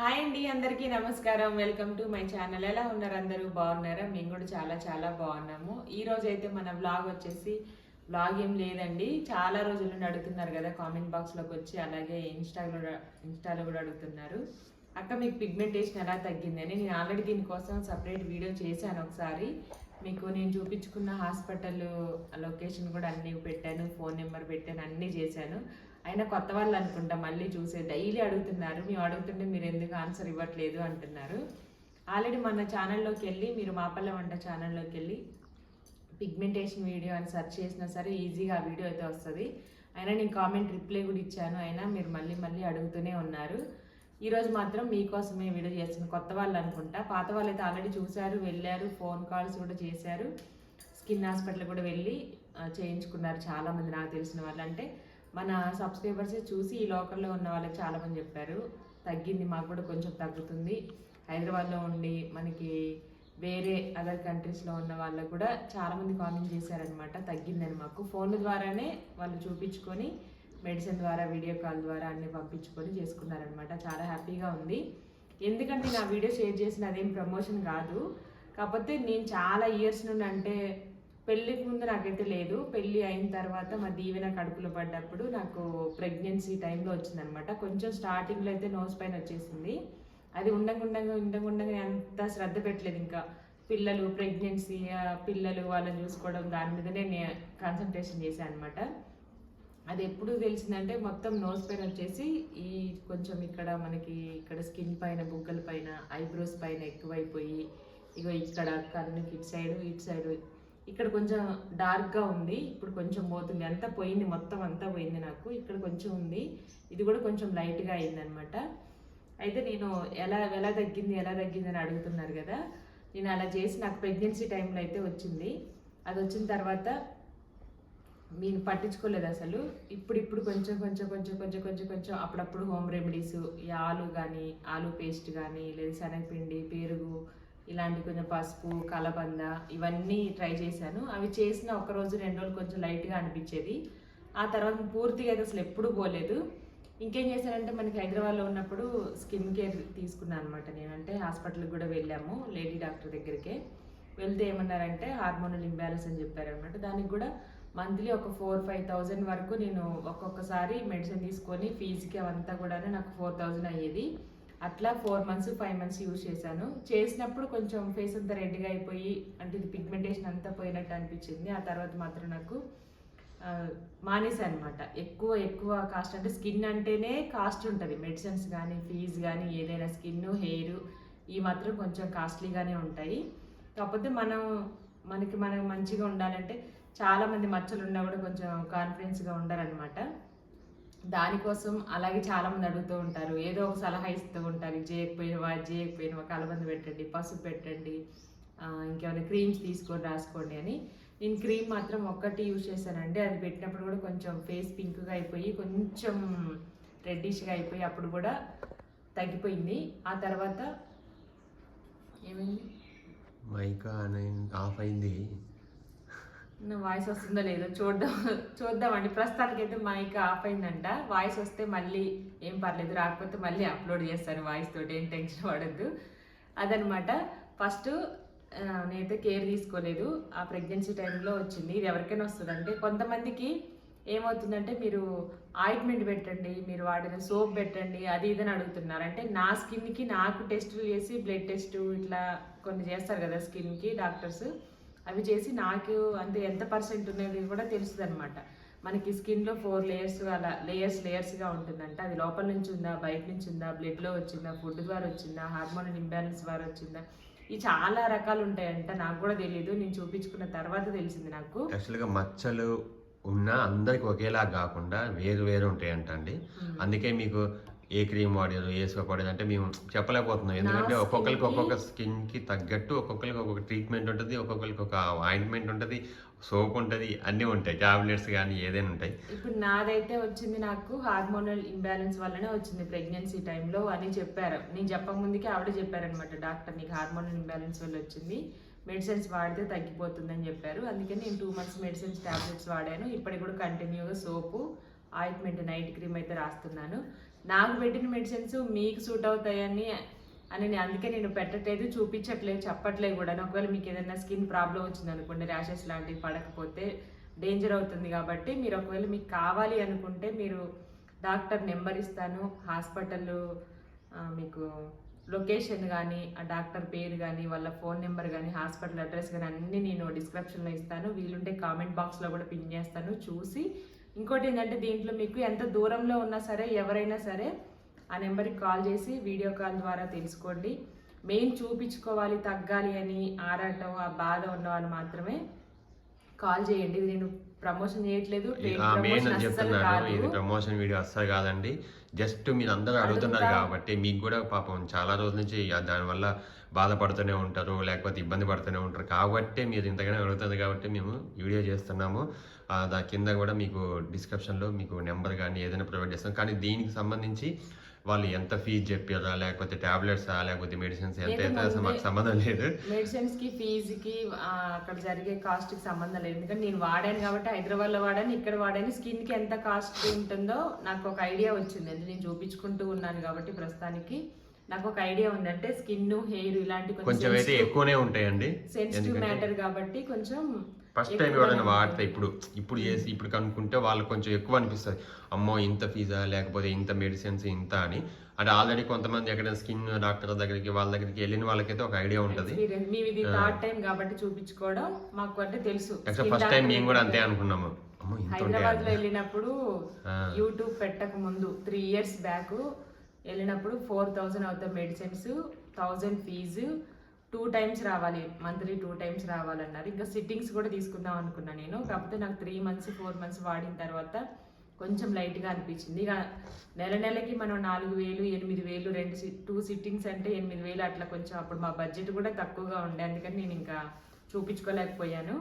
Hi అండి అందరికీ నమస్కారం. Welcome to my channel. ఎలా ఉన్నారు అందరూ? బాగున్నారా? మేము కూడా చాలా చాలా బాగున్నాము. ఈ రోజు అయితే మన వ్లాగ్ వచ్చేసి వ్లాగ్ ఏం లేదండి. చాలా రోజుల నుండి అడుగుతున్నారు కదా కామెంట్ బాక్స్లోకి వచ్చి అలాగే ఇన్స్టాలో ఇన్స్టాలో కూడా అడుగుతున్నారు. అక్క మీకు పిగ్మెంటేషన్ ఎలా తగ్గిందని? నేను ఆల్రెడీ దీనికోసం సపరేట్ వీడియో చేశాను ఒకసారి. మీకు నేను చూపించుకున్న హాస్పిటల్ లొకేషన్ కూడా అన్నీ పెట్టాను ఫోన్ నెంబర్ పెట్టాను అన్నీ చేశాను. అయినా కొత్త వాళ్ళు అనుకుంటా మళ్ళీ చూసే డైలీ అడుగుతున్నారు మేము అడుగుతుంటే మీరు ఎందుకు ఆన్సర్ ఇవ్వట్లేదు? అంటున్నారు. ఆల్రెడీ మన ఛానల్లోకి వెళ్ళి మీరు మాపల్ల వంట ఛానల్లోకి వెళ్ళి పిగ్మెంటేషన్ వీడియో అని సెర్చ్ చేసినా సరే ఈజీగా ఆ వీడియో అయితే వస్తుంది. అయినా నేను కామెంట్ రిప్లై కూడా ఇచ్చాను అయినా మీరు మళ్ళీ మళ్ళీ అడుగుతూనే ఉన్నారు. ఈరోజు మాత్రం మీకోసమే వీడియో చేసిన కొత్త వాళ్ళు అనుకుంటా. పాత వాళ్ళు అయితే ఆల్రెడీ చూశారు వెళ్ళారు ఫోన్ కాల్స్ కూడా చేశారు. స్కిన్ హాస్పిటల్ కూడా వెళ్ళి చేయించుకున్నారు చాలామంది నాకు తెలిసిన వాళ్ళు. అంటే మన సబ్స్క్రైబర్స్ చూసి ఈ లోకల్లో ఉన్న వాళ్ళకి చాలామంది చెప్పారు. తగ్గింది మాకు కూడా కొంచెం తగ్గుతుంది. హైదరాబాద్లో ఉండి మనకి వేరే అదర్ కంట్రీస్లో ఉన్న వాళ్ళకు కూడా చాలామంది కామెంట్ చేశారనమాట తగ్గిందని మాకు. ఫోన్ ద్వారానే వాళ్ళు చూపించుకొని మెడిసిన్ ద్వారా వీడియో కాల్ ద్వారా అన్ని పంపించుకొని చేసుకున్నారనమాట చాలా హ్యాపీగా ఉంది. ఎందుకంటే నా వీడియో షేర్ చేసిన అదేం ప్రమోషన్ కాదు. కాకపోతే నేను చాలా ఇయర్స్ నుండి అంటే పెళ్ళికి ముందు నాకైతే లేదు. పెళ్ళి అయిన తర్వాత మా దీవెన కడుపులో పడ్డప్పుడు నాకు ప్రెగ్నెన్సీ టైంలో వచ్చిందనమాట. కొంచెం స్టార్టింగ్లో అయితే నోస్ పైన వచ్చేసింది. అది ఉండకుండా ఉండకుండా నేను అంత శ్రద్ధ పెట్టలేదు ఇంకా. పిల్లలు ప్రెగ్నెన్సీ పిల్లలు వాళ్ళని చూసుకోవడం దాని మీదనే నేను కాన్సన్ట్రేషన్ చేశాను అనమాట. అది ఎప్పుడు తెలిసిందంటే మొత్తం నోస్ పైన వచ్చేసి ఈ కొంచెం ఇక్కడ మనకి ఇక్కడ స్కిన్ పైన బుగ్గల పైన ఐబ్రోస్ పైన ఎక్కువైపోయి ఇగో ఇక్కడ కన్నుకి ఇటు సైడ్ ఇటు సైడ్ ఇక్కడ కొంచెం డార్క్గా ఉంది. ఇప్పుడు కొంచెం పోతుంది. అంతా పోయింది. మొత్తం అంతా పోయింది నాకు. ఇక్కడ కొంచెం ఉంది. ఇది కూడా కొంచెం లైట్గా అయిందనమాట అయితే నేను ఎలా ఎలా తగ్గింది ఎలా తగ్గింది అని అడుగుతున్నారు కదా. నేను అలా చేసి నాకు ప్రెగ్నెన్సీ టైంలో అయితే వచ్చింది. అది వచ్చిన తర్వాత నేను పట్టించుకోలేదు అసలు. ఇప్పుడు ఇప్పుడు కొంచెం కొంచెం కొంచెం కొంచెం కొంచెం కొంచెం అప్పుడప్పుడు హోమ్ రెమెడీస్ ఈ ఆలు కానీ ఆలు పేస్ట్ కానీ లేదా శనగపిండి పెరుగు ఇలాంటి కొంచెం పసుపు కలబంద ఇవన్నీ ట్రై చేశాను. అవి చేసిన ఒక రోజు రెండు రోజులు కొంచెం లైట్గా అనిపించేది. ఆ తర్వాత పూర్తిగా అయితే అసలు ఎప్పుడూ పోలేదు. ఇంకేం చేశానంటే మనకి హైదరాబాద్లో ఉన్నప్పుడు స్కిన్ కేర్ తీసుకున్నాను అనమాట నేనంటే. హాస్పిటల్కి కూడా వెళ్ళాము లేడీ డాక్టర్ దగ్గరికే. వెళ్తే ఏమన్నారంటే హార్మోనల్ ఇంబ్యాలెన్స్ అని చెప్పారనమాట దానికి కూడా మంత్లీ ఒక ఫోర్ ఫైవ్ థౌజండ్ వరకు నేను ఒక్కొక్కసారి మెడిసిన్ తీసుకొని ఫీజుకి అవంతా కూడా నాకు ఫోర్ థౌజండ్ అయ్యేది. అట్లా four months five months use చేశాను. చేసినప్పుడు కొంచెం ఫేస్ అంతా రెడ్గా అయిపోయి అంటే ఇది పిగ్మెంటేషన్ అంతా పోయినట్టు అనిపించింది. ఆ తర్వాత మాత్రం నాకు మానేసాను అనమాట ఎక్కువ ఎక్కువ కాస్ట్ అంటే స్కిన్ అంటేనే కాస్ట్ ఉంటుంది. మెడిసిన్స్ కానీ ఫీజ్ కానీ ఏదైనా స్కిన్ హెయిర్ ఈ మాత్రం కొంచెం కాస్ట్లీగానే ఉంటాయి. కాకపోతే మనం మనకి మనం మంచిగా ఉండాలంటే చాలామంది మచ్చలు ఉన్నా కూడా కొంచెం కాన్ఫిడెన్స్గా ఉండాలన్నమాట దానికోసం అలాగే చాలామంది అడుగుతూ ఉంటారు. ఏదో ఒక సలహా ఇస్తూ ఉంటారు. ఇది చేయకపోయినవా? అది చేయకపోయినవా? కలబంద పెట్టండి పసుపు పెట్టండి ఇంకేమైనా క్రీమ్స్ తీసుకొని రాసుకోండి అని. నేను క్రీమ్ మాత్రం ఒక్కటి యూజ్ చేశానండి. అది పెట్టినప్పుడు కూడా కొంచెం ఫేస్ పింక్గా అయిపోయి కొంచెం రెడ్డిష్గా అయిపోయి అప్పుడు కూడా తగ్గిపోయింది. ఆ తర్వాత ఏమైంది? మైకా ఆఫ్ అయింది. వాయిస్ వస్తుందో లేదో చూద్దాం. చూద్దామండి. ప్రస్తుతానికి అయితే మైక్ ఆఫ్ అయిందంట. వాయిస్ వస్తే మళ్ళీ ఏం పర్లేదు. రాకపోతే మళ్ళీ అప్లోడ్ చేస్తాను వాయిస్ తోటి. ఏం టెన్షన్ పడద్దు. అదనమాట. ఫస్ట్ నేనైతే కేర్ తీసుకోలేదు. ఆ ప్రెగ్నెన్సీ టైంలో వచ్చింది. ఇది ఎవరికైనా వస్తుందంటే కొంతమందికి ఏమవుతుందంటే మీరు ఆయింట్మెంట్ పెట్టండి మీరు వాడిన సోప్ పెట్టండి అది ఇదని అడుగుతున్నారు. అంటే నా స్కిన్కి నాకు టెస్టులు చేసి బ్లడ్ టెస్ట్ ఇట్లా కొన్ని చేస్తారు కదా స్కిన్కి డాక్టర్స్ అవి చేసి నాకు అంటే ఎంత పర్సెంట్ ఉన్నది కూడా తెలుస్తుంది అనమాట మనకి స్కిన్లో ఫోర్ లేయర్స్ అలా లేయర్స్ లేయర్స్గా ఉంటుందంట. అది లోపల నుంచి ఉందా బయట నుంచి ఉందా బ్లడ్లో వచ్చిందా ఫుడ్ ద్వారా వచ్చిందా హార్మోనల్ ఇంబ్యాలెన్స్ ద్వారా వచ్చిందా? ఈ చాలా రకాలు ఉంటాయంట. నాకు కూడా తెలియదు నేను చూపించుకున్న తర్వాత తెలిసింది నాకు. యాక్చువల్గా మచ్చలు ఉన్నా అందరికి ఒకేలా కాకుండా వేరు వేరు ఉంటాయంట అండి అందుకే మీకు ఏ క్రీమ్ వాడారు వేసుకోకూడదు అంటే మేము చెప్పలేకపోతున్నాం. ఎందుకంటే ఒక్కొక్కరికి ఒక్కొక్క స్కిన్కి తగ్గట్టు ఒక్కొక్కరికి ఒక్కొక్క ట్రీట్మెంట్ ఉంటుంది ఒక్కొక్కరికి ఒక ఆయింట్మెంట్ ఉంటుంది సోప్ ఉంటుంది అన్నీ ఉంటాయి. టాబ్లెట్స్ కానీ ఏదైనా ఉంటాయి. ఇప్పుడు నాదైతే వచ్చింది నాకు హార్మోనల్ ఇంబ్యాలెన్స్ వల్లనే వచ్చింది ప్రెగ్నెన్సీ టైంలో అని చెప్పారు. నేను చెప్పక ముందుకే ఆవిడ చెప్పారనమాట డాక్టర్ నీకు హార్మోనల్ ఇంబ్యాలెన్స్ వల్ల వచ్చింది మెడిసిన్స్ వాడితే తగ్గిపోతుందని చెప్పారు. అందుకని నేను టూ మంత్స్ మెడిసిన్స్ టాబ్లెట్స్ వాడాను. ఇప్పటికి కూడా కంటిన్యూగా సోపు ఆయింట్మెంట్ నైట్ క్రీమ్ అయితే రాస్తున్నాను. నాకు పెట్టిన మెడిసిన్స్ మీకు సూట్ అవుతాయని అని నేను అందుకే నేను పెట్టట్లేదు చూపించట్లేదు చెప్పట్లేదు కూడా. ఒకవేళ మీకు ఏదైనా స్కిన్ ప్రాబ్లం వచ్చింది అనుకోండి ర్యాషెస్ లాంటివి పడకపోతే డేంజర్ అవుతుంది కాబట్టి మీరు ఒకవేళ మీకు కావాలి అనుకుంటే మీరు డాక్టర్ నెంబర్ ఇస్తాను. హాస్పిటల్ మీకు లొకేషన్ కానీ ఆ డాక్టర్ పేరు కానీ వాళ్ళ ఫోన్ నెంబర్ కానీ హాస్పిటల్ అడ్రస్ కానీ అన్నీ నేను డిస్క్రిప్షన్లో ఇస్తాను. వీలుంటే కామెంట్ బాక్స్లో కూడా పిన్ చేస్తాను. చూసి ఇంకోటి ఏంటంటే దీంట్లో మీకు ఎంత దూరంలో ఉన్నా సరే ఎవరైనా సరే ఆ నెంబర్కి కాల్ చేసి వీడియో కాల్ ద్వారా తెలుసుకోండి. మెయిన్ చూపించుకోవాలి తగ్గాలి అని ఆరాటం ఆ బాధ ఉన్న వాళ్ళు మాత్రమే కాల్ చేయండి. ఇది నేను ప్రమోషన్ చేయట్లేదు మెయిన్ చెప్తున్నాను. ఇది ప్రమోషన్ వీడియో అస్సలు కాదండి. జస్ట్ మీరు అందరూ అడుగుతున్నారు అడుగుతా. కాబట్టి మీకు కూడా పాపం చాలా రోజుల నుంచి దానివల్ల బాధపడుతూనే ఉంటారు లేకపోతే ఇబ్బంది పడుతూనే ఉంటారు. కాబట్టి మీరు ఇంతగానే అడుగుతుంది కాబట్టి మేము వీడియో చేస్తున్నాము. దాని కింద కూడా మీకు డిస్క్రిప్షన్లో మీకు నెంబర్ కానీ ఏదైనా ప్రొవైడ్ చేస్తాం. కానీ దీనికి సంబంధించి వాళ్ళు ఎంత ఫీజు చెప్పారా లేకపోతే టాబ్లెట్సా లేకపోతే మెడిసిన్స్ ఎంత అయితే అసలు మాకు సంబంధం లేదు. మెడిసిన్స్కి ఫీజు కి అక్కడ జరిగే కాస్ట్కి సంబంధం లేదు. ఎందుకంటే నేను వాడాను కాబట్టి హైదరాబాద్లో వాడాను ఇక్కడ వాడాను. స్కిన్కి ఎంత కాస్ట్ ఉంటుందో నాకు ఒక ఐడియా వచ్చింది. నేను చూపించుకుంటూ ఉన్నాను కాబట్టి ప్రస్తుతానికి. నాకు ఒక ఐడియా ఉంది అంటే స్కిన్ హెయిర్ ఇలాంటి కొంచెం అయితే ఎక్కువనే ఉంటాయండి. సెన్సిటివ్ మ్యాటర్ కాబట్టి కొంచెం ఫస్ట్ టైం ఎవరైనా వాడితే ఇప్పుడు ఇప్పుడు చేసి ఇప్పుడు కనుక్కుంటే వాళ్ళకి కొంచెం ఎక్కువ అనిపిస్తుంది. అమ్మో ఇంత ఫీజా లేకపోతే ఇంత మెడిసిన్స్ ఇంత అని. అంటే ఆల్రెడీ కొంతమంది ఎక్కడైనా స్కిన్ డాక్టర్ దగ్గరికి వాళ్ళ దగ్గరికి వెళ్ళిన వాళ్ళకైతే ఒక ఐడియా ఉంటుంది. ఇది థర్డ్ టైం కాబట్టి చూపించుకోవడం మాకు అంటే తెలుసు. ఫస్ట్ టైం మేము కూడా అంతే అనుకున్నాము. హైదరాబాద్లో వెళ్ళినప్పుడు. యూట్యూబ్ పెట్టక ముందు త్రీ ఇయర్స్ బ్యాక్ వెళ్ళినప్పుడు ఫోర్ థౌజండ్ అవుతాయి medicines thousand fees two times రావాలి మంత్లీ టూ టైమ్స్ రావాలన్నారు. ఇంకా సిట్టింగ్స్ కూడా తీసుకుందాం అనుకున్నాను నేను. కాకపోతే నాకు త్రీ మంత్స్ ఫోర్ మంత్స్ వాడిన తర్వాత కొంచెం లైట్గా అనిపించింది. ఇక నెల నెలకి మనం నాలుగు వేలు ఎనిమిది వేలు రెండు టూ సిట్టింగ్స్ అంటే ఎనిమిది వేలు అట్లా కొంచెం అప్పుడు మా బడ్జెట్ కూడా తక్కువగా ఉండే. అందుకని నేను ఇంకా చూపించుకోలేకపోయాను.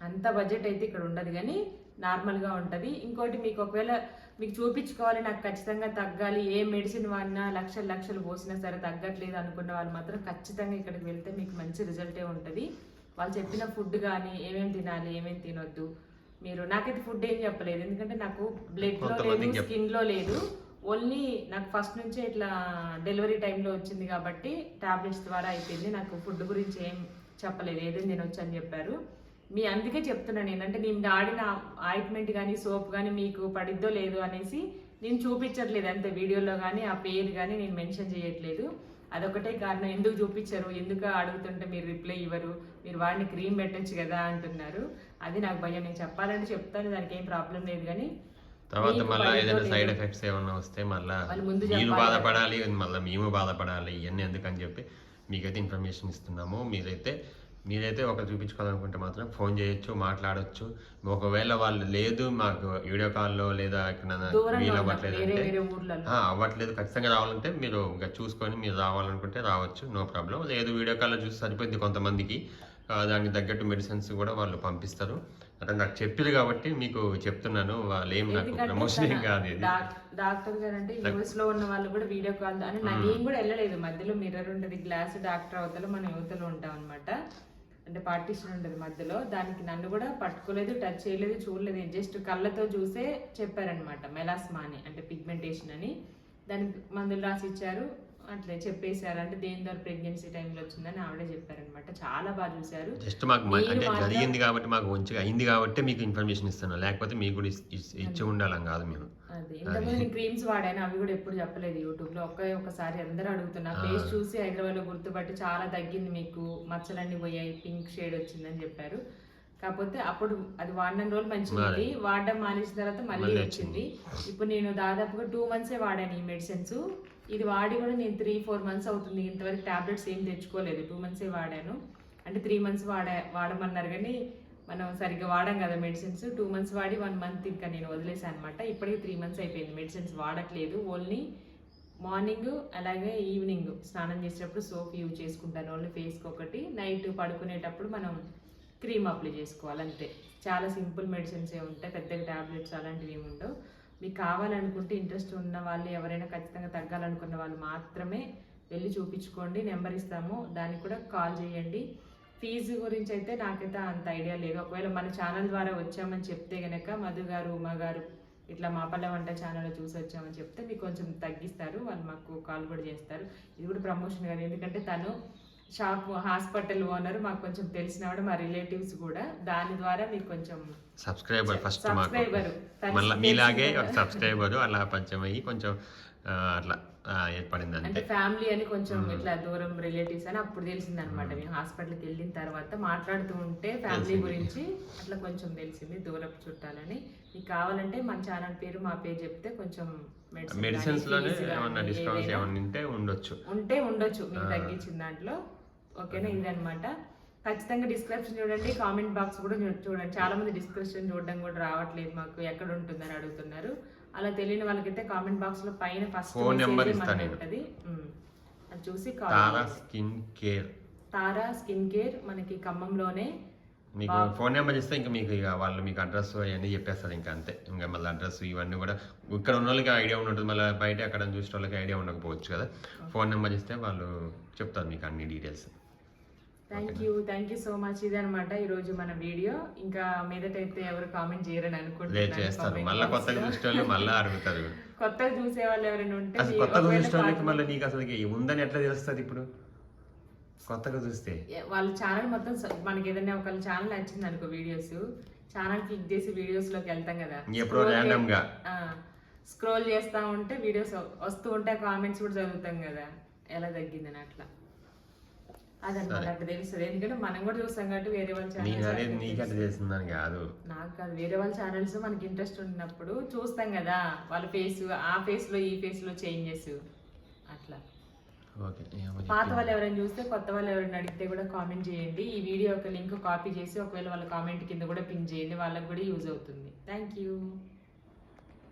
అంత బడ్జెట్ అయితే ఇక్కడ ఉండదు కానీ నార్మల్గా ఉంటుంది. ఇంకోటి మీకు ఒకవేళ మీకు చూపించుకోవాలి నాకు ఖచ్చితంగా తగ్గాలి ఏ మెడిసిన్ వాడినా లక్షలు లక్షలు పోసినా సరే తగ్గట్లేదు అనుకున్న వాళ్ళు మాత్రం ఖచ్చితంగా ఇక్కడికి వెళ్తే మీకు మంచి రిజల్టే ఉంటుంది. వాళ్ళు చెప్పిన ఫుడ్ కానీ ఏమేమి తినాలి ఏమేమి తినొద్దు. మీరు నాకైతే ఫుడ్ ఏం చెప్పలేదు. ఎందుకంటే నాకు బ్లడ్లో లేదు స్కిన్లో లేదు. ఓన్లీ నాకు ఫస్ట్ నుంచే ఇట్లా డెలివరీ టైంలో వచ్చింది కాబట్టి టాబ్లెట్స్ ద్వారా అయిపోయింది. నాకు ఫుడ్ గురించి ఏం చెప్పలేదు. ఏదేం తినొచ్చు అని చెప్పారు. మీ అందుకే చెప్తున్నాను ఏంటంటే నేను ఆడిన ఆయింట్మెంట్ కానీ సోప్ కానీ మీకు పడిద్దో లేదో అనేసి నేను చూపించట్లేదు. అంతే వీడియోలో కానీ ఆ పేరు కానీ నేను మెన్షన్ చేయట్లేదు. అదొకటే కారణం. ఎందుకు చూపించరు? ఎందుకు అడుగుతుంటే మీరు రిప్లై ఇవ్వరు? మీరు వాడిని క్రీమ్ పెట్టొచ్చు కదా అంటున్నారు. అది నాకు భయం. నేను చెప్పాలంటే చెప్తాను. దానికి ఏం ప్రాబ్లం లేదు కానీ తర్వాత మళ్ళీ ఏదైనా సైడ్. ఎఫెక్ట్స్ ఏమన్నా వస్తే మళ్ళీ మీరు. బాధపడాలి. మళ్ళీ మేము బాధపడాలి. ఇవన్నీ ఎందుకని చెప్పి మీకైతే ఇన్ఫర్మేషన్ ఇస్తున్నాము. మీరైతే మీరైతే ఒకరు చూపించుకోవాలనుకుంటే మాత్రం ఫోన్ చేయొచ్చు మాట్లాడొచ్చు. ఒకవేళ వాళ్ళు లేదు మాకు వీడియో కాల్లో లేదా వీలు అవ్వట్లేదు అంటే అవ్వట్లేదు. ఖచ్చితంగా రావాలంటే మీరు ఇంకా చూసుకొని మీరు రావాలనుకుంటే రావచ్చు. No problem. లేదు వీడియో కాల్లో చూసి సరిపోయింది కొంతమందికి. దానికి తగ్గట్టు మెడిసిన్స్ కూడా వాళ్ళు పంపిస్తారు. అంటే నాకు చెప్పారు కాబట్టి మీకు చెప్తున్నాను. వాళ్ళు ఏం నాకు ప్రమోషన్ ఏం కాదు డాక్టర్ గారు అంటే యూఎస్లో ఉన్న వాళ్ళు కూడా వీడియో కాల్ అని నా నేను కూడా వెళ్ళలేదు. మధ్యలో మిర్రర్ ఉంటది గ్లాస్ డాక్టర్ అవతల మన యువతలో ఉంటాం అనమాట అంటే పార్టీషన్ ఉంటుంది మధ్యలో. దానికి నన్ను కూడా పట్టుకోలేదు టచ్ చేయలేదు చూడలేదు. జస్ట్ కళ్ళతో చూసే చెప్పారనమాట మెలాస్మా అని అంటే పిగ్మెంటేషన్ అని. దానికి మందులు రాసి ఇచ్చారు అట్లే చెప్పేశారు. అంటే దేని ద్వారా ప్రెగ్నెన్సీ టైంలో వచ్చిందని ఆవిడే చెప్పారనమాట చాలా బాగా చూశారు. జస్ట్ మాకు అంటే జరిగింది కాబట్టి మాకు మంచిగా అయింది కాబట్టి మీకు ఇన్ఫర్మేషన్ ఇస్తున్నాను లేకపోతే మీకు కూడా ఇచ్చి ఉండాలని కాదు మేము. అది. ఇంతకుముందు నేను క్రీమ్స్ వాడాను? అవి కూడా ఎప్పుడు చెప్పలేదు యూట్యూబ్లో ఒకే ఒకసారి అందరూ అడుగుతున్నా. ఫేస్ చూసి హైదరాబాద్లో గుర్తుపట్టి చాలా తగ్గింది మీకు. మచ్చలన్నీ పోయాయి పింక్ షేడ్ వచ్చిందని చెప్పారు. కాకపోతే అప్పుడు అది వాడిన రోజులు మంచిగా ఉంది. వాడడం మానేసిన తర్వాత మళ్ళీ మళ్ళీ వచ్చింది. ఇప్పుడు నేను దాదాపుగా టూ మంత్సే వాడాను ఈ మెడిసిన్స్. ఇది వాడి కూడా నేను త్రీ ఫోర్ మంత్స్ అవుతుంది. ఇంతవరకు టాబ్లెట్స్ ఏం తెచ్చుకోలేదు. టూ మంత్సే వాడాను. అంటే త్రీ మంత్స్ వాడా వాడమన్నారు కానీ మనం సరిగ్గా వాడాం కదా మెడిసిన్స్ టూ మంత్స్ వాడి వన్ మంత్ ఇంకా నేను వదిలేసాను అనమాట ఇప్పటికి త్రీ మంత్స్ అయిపోయింది. మెడిసిన్స్ వాడట్లేదు. ఓన్లీ మార్నింగ్ అలాగే ఈవినింగ్ స్నానం చేసేటప్పుడు సోప్ యూజ్ చేసుకుంటాను. ఓన్లీ ఫేస్కి ఒకటి. నైట్ పడుకునేటప్పుడు మనం క్రీమ్ అప్లై చేసుకోవాలి. అంతే. చాలా సింపుల్ మెడిసిన్స్ ఏ ఉంటాయి. పెద్దగా టాబ్లెట్స్ అలాంటివి ఏమి ఉండవు. మీకు కావాలనుకుంటే ఇంట్రెస్ట్ ఉన్న వాళ్ళు ఎవరైనా ఖచ్చితంగా తగ్గాలనుకున్న వాళ్ళు మాత్రమే వెళ్ళి చూపించుకోండి. నెంబర్ ఇస్తాము. దానికి కూడా కాల్ చేయండి. ఫీజు గురించి అయితే నాకైతే అంత ఐడియా లేదు. ఒకవేళ మన ఛానల్ ద్వారా వచ్చామని చెప్తే గనక మధు గారు ఉమా గారు ఇట్లా మా పల్లె వంట ఛానల్ చూసి వచ్చామని చెప్తే మీకు కొంచెం తగ్గిస్తారు. వాళ్ళు మాకు కాల్ కూడా చేస్తారు. ఇది కూడా ప్రమోషన్ కాదు. ఎందుకంటే తను షాప్ హాస్పిటల్ ఓనర్ మాకు కొంచెం తెలిసినవాడు మా రిలేటివ్స్ కూడా. దాని ద్వారా మీకు కొంచెం సబ్స్క్రైబర్ ఫస్ట్ సబ్స్క్రైబర్. మీలాగే ఒక సబ్స్క్రైబర్ అలా పరిచయం అయ్యి కొంచెం అట్లా. ఏర్పడింది అంటే ఫ్యామిలీ అని కొంచెం ఇట్లా దూరం రిలేటివ్స్ అని అప్పుడు తెలిసింది అనమాట మేము హాస్పిటల్కి వెళ్ళిన తర్వాత మాట్లాడుతూ ఉంటే ఫ్యామిలీ గురించి అట్లా కొంచెం తెలిసింది దూరపు చుట్టాలని. మీకు కావాలంటే మన ఛానల్ పేరు మా పేరు చెప్తే కొంచెం మెడిసిన్స్లోనే ఏమన్నా డిస్కౌంట్స్ ఏమన్నా ఉంటే ఉండొచ్చు. ఉంటే ఉండొచ్చు. మీకు తగ్గించిన దాంట్లో. ఓకేనా? ఇదన్నమాట ఖచ్చితంగా డిస్క్రిప్షన్ చూడండి. కామెంట్ బాక్స్ కూడా చూడండి. చాలా మంది డిస్క్రిప్షన్ చూడడం కూడా రావట్లేదు మాకు. ఎక్కడ ఉంటుందని అడుగుతున్నారు. అలా తెలియని వాళ్ళకైతే కామెంట్ బాక్స్లో పైన ఫస్ట్ Phone number ఇస్తా నేను. ఉంటది. అది చూసి call Tara skin care Tara skin care మనకి ఖమ్మంలోనే మీకు ఫోన్ నెంబర్ ఇస్తే ఇంకా మీకు ఇక వాళ్ళు మీకు అడ్రస్ అవన్నీ చెప్పేస్తారు ఇంకా అంతే. ఇంకా మళ్ళీ అడ్రస్ ఇవన్నీ కూడా ఇక్కడ ఉన్న వాళ్ళకి ఐడియా ఉంటుంది. మళ్ళీ బయట అక్కడ చూసిన వాళ్ళకి ఐడియా ఉండకపోవచ్చు కదా. ఫోన్ నెంబర్ ఇస్తే వాళ్ళు చెప్తారు మీకు అన్ని details thank you thank you so much ఇది అనమాట ఈ రోజు మన వీడియో. ఇంకా మీదటైతే ఎవరు కామెంట్ చేయరని మళ్ళీ box కొత్తగా లో. చూసిన వాళ్ళు మళ్ళీ అడుగుతారు కొత్తగా చూసే వాళ్ళు ఎవరైనా ఉంటే అసలు కొత్తగా వాళ్ళకి మళ్ళీ నీకు అసలు ఉందని ఎట్లా తెలుస్తుంది ఇప్పుడు? కొత్తగా చూస్తే. వాళ్ళ ఛానల్ మొత్తం మనకి ఏదైనా ఒక ఛానల్ నచ్చింది అనుకో వీడియోస్. ఛానల్ క్లిక్ చేసి వీడియోస్లోకి వెళ్తాం కదా. ఎప్పుడో random గా. స్క్రోల్ చేస్తా ఉంటే వీడియోస్ వస్తూ ఉంటే కామెంట్స్ కూడా చదువుతాం కదా. ఎలా తగ్గిందని అట్లా. అదనమాట అట్లా తెలుస్తుంది. ఎందుకంటే మనం కూడా చూస్తాం కాబట్టి వేరే వాళ్ళ ఛానల్ చేస్తుందని కాదు. నాకు కాదు వేరే వాళ్ళ ఛానల్స్ మనకి ఇంట్రెస్ట్ ఉన్నప్పుడు చూస్తాం కదా వాళ్ళ ఫేస్ ఆ ఫేస్లో ఈ ఫేస్లో చేంజెస్ అట్లా. పాత వాళ్ళు ఎవరైనా చూస్తే కొత్త వాళ్ళు ఎవరైనా అడిగితే కూడా కామెంట్ చేయండి. ఈ వీడియో ఒక లింక్ కాపీ చేసి ఒకవేళ వాళ్ళ కామెంట్ కింద కూడా పిన్ చేయండి. వాళ్ళకి కూడా యూజ్ అవుతుంది. Thank you